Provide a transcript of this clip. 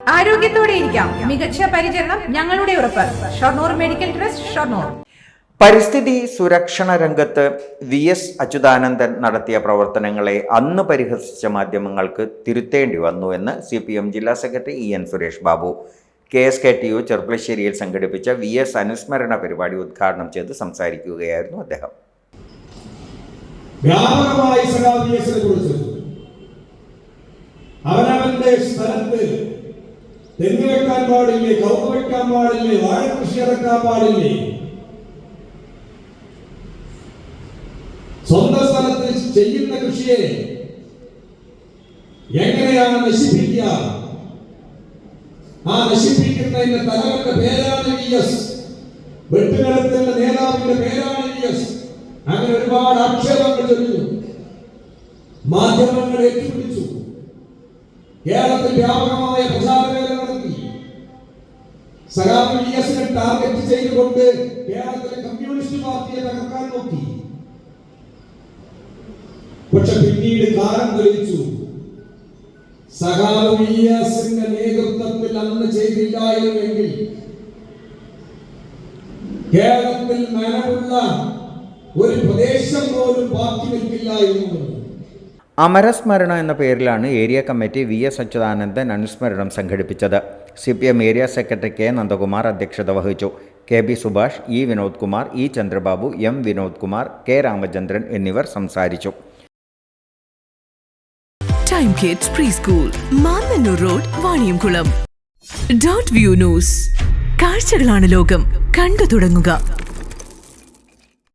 ആരോഗ്യത്തോടെ ഇരിക്കാം. മികച്ച പരിചരണം ഞങ്ങളുടെ ഉറപ്പ്. Shoranur medical trust Shoranur. പരിസ്ഥിതി സുരക്ഷണ രംഗത്ത് വി എസ് അച്യുതാനന്ദൻ നടത്തിയ പ്രവർത്തനങ്ങളെ അന്ന് പരിഹസിച്ച മാധ്യമങ്ങൾക്ക് തിരുത്തേണ്ടി വന്നു എന്ന് സി പി എം ജില്ലാ secretary E N Suresh Babu K S K T U ചെറുപ്പശ്ശേരിയിൽ സംഘടിപ്പിച്ച വി എസ് അനുസ്മരണ പരിപാടി ഉദ്ഘാടനം ചെയ്ത് സംസാരിക്കുകയായിരുന്നു അദ്ദേഹം. വ്യാപകമായി കുറിച്ച് അവനവന്റെ സ്ഥലത്ത് തെങ്ങ് വെക്കാൻ പാടില്ലേ കൗക്ക് വെക്കാൻ പാടില്ലേ വാഴ കൃഷി ഇറക്കാൻ പാടില്ലേ? സ്വന്തം സ്ഥലത്ത് ചെയ്യുന്ന കൃഷിയെ എങ്ങനെയാണ് നശിപ്പിക്കുക? ആ നശിപ്പിക്കുന്നതിന്റെ തലവന്റെ പേരാണ് വി എസ്. വെട്ടുകടത്തിന്റെ നേതാവിന്റെ പേരാണ് വി എസ്. അങ്ങനെ ഒരുപാട് ആക്ഷേപങ്ങൾ ചൊല്ലുന്നു. മാധ്യമങ്ങൾ ഏറ്റുപിടിച്ചു. കേരളത്തിൽ വ്യാപകമായ പ്രചാരവേല സഖാവ് വി ടാർഗറ്റ് ചെയ്തുകൊണ്ട് കേരളത്തിലെ കമ്മ്യൂണിസ്റ്റ് പാർട്ടിയെ തകർക്കാൻ നോക്കി. പക്ഷെ പിന്നീട് കാലം തെളിയിച്ചു. സഹാബ് വി നേതൃത്വത്തിൽ അന്ന് ചെയ്തില്ലായിരുന്നെങ്കിൽ കേരളത്തിൽ നനവുള്ള ഒരു പ്രദേശം പോലും ബാക്കി നിൽക്കില്ലായിരുന്നു അമരസ്മരണ എന്ന പേരിലാണ് area committee V S Achuthanandan അനുസ്മരണം സംഘടിപ്പിച്ചത്. C P M area secretary K Nandakumar അധ്യക്ഷത വഹിച്ചു. K B Subhash E Vinod Kumar E Chandrababu M Vinod Kumar K Ramachandran എന്നിവർ സംസാരിച്ചു. Time kids pre school road Vaniyamkulam dot view news കാഴ്ചകളാണ് ലോകം. കണ്ടു തുടങ്ങുക.